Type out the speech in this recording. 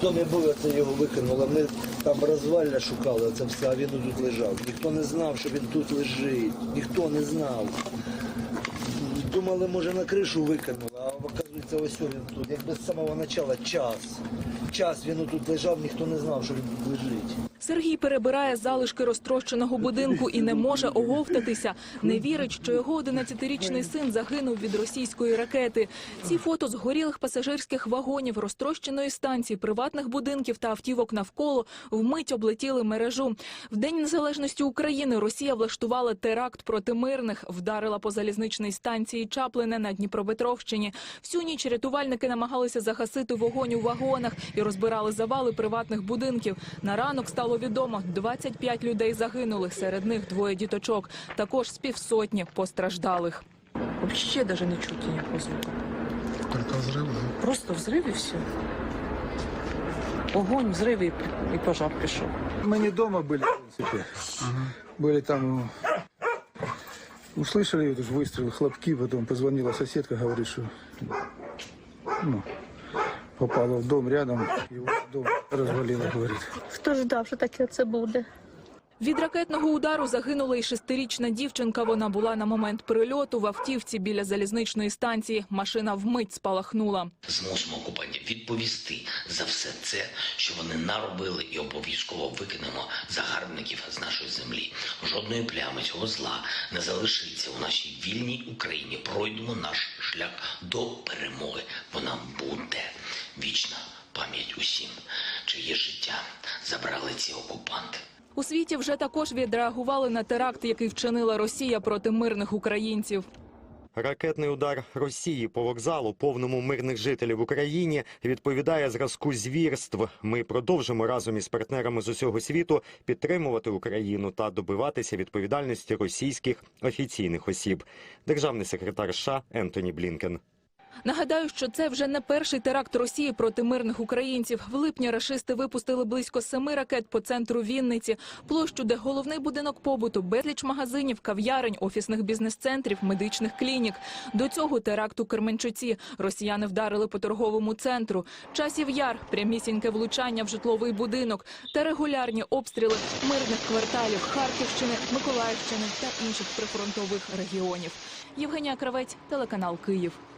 Хто не був, це його викинуло. Ми там розвалля шукали, це все, а він тут лежав. Ніхто не знав, що він тут лежить. Ніхто не знав. Думали, може на кришу викинули, а оказується, ось він тут. Якби з самого початку час. Час він тут лежав, ніхто не знав, що він тут лежить. Сергій перебирає залишки розтрощеного будинку і не може оговтатися. Не вірить, що його 11-річний син загинув від російської ракети. Ці фото згорілих пасажирських вагонів, розтрощеної станції, приватних будинків та автівок навколо вмить облетіли мережу. В День незалежності України Росія влаштувала теракт проти мирних, вдарила по залізничній станції Чаплине на Дніпропетровщині. Всю ніч рятувальники намагалися загасити вогонь у вагонах і розбирали завали приватних будинків. На ранок стало відомо, 25 людей загинули, серед них двоє діточок. Також з півсотні постраждалих. Вообще даже не чути ніякого звуку. Только взрыв, да? Просто взрив і все. Огонь, взрив і, і пожар пішов. Мы не дома были, в принципе. Были там, ну, услышали вот эти выстрелы, хлопки, потом позвонила соседка, говорит, что ну, попала в дом рядом, его дом развалило, говорит. Хто ж ждав, що таке це буде? Від ракетного удару загинула і шестирічна дівчинка. Вона була на момент прильоту в автівці біля залізничної станції. Машина вмить спалахнула. змусимо окупантів відповісти за все це, що вони наробили, і обов'язково викинемо загарбників з нашої землі. Жодної плями цього зла не залишиться у нашій вільній Україні. Пройдемо наш шлях до перемоги. Вона буде вічна пам'ять усім, чиє життя забрали ці окупанти. У світі вже також відреагували на теракт, який вчинила Росія проти мирних українців. Ракетний удар Росії по вокзалу, повному мирних жителів в Україні, відповідає зразку звірств. Ми продовжимо разом із партнерами з усього світу підтримувати Україну та добиватися відповідальності російських офіційних осіб. Державний секретар США Ентоні Блінкен. Нагадаю, що це вже не перший теракт Росії проти мирних українців. В липні рашисти випустили близько семи ракет по центру Вінниці, площу, де головний будинок побуту, безліч магазинів, кав'ярень, офісних бізнес-центрів, медичних клінік. До цього теракт у Кременчуці. Росіяни вдарили по торговому центру. Часів яр, прямісіньке влучання в житловий будинок та регулярні обстріли мирних кварталів Харківщини, Миколаївщини та інших прифронтових регіонів. Євгенія Кравець, телеканал Київ.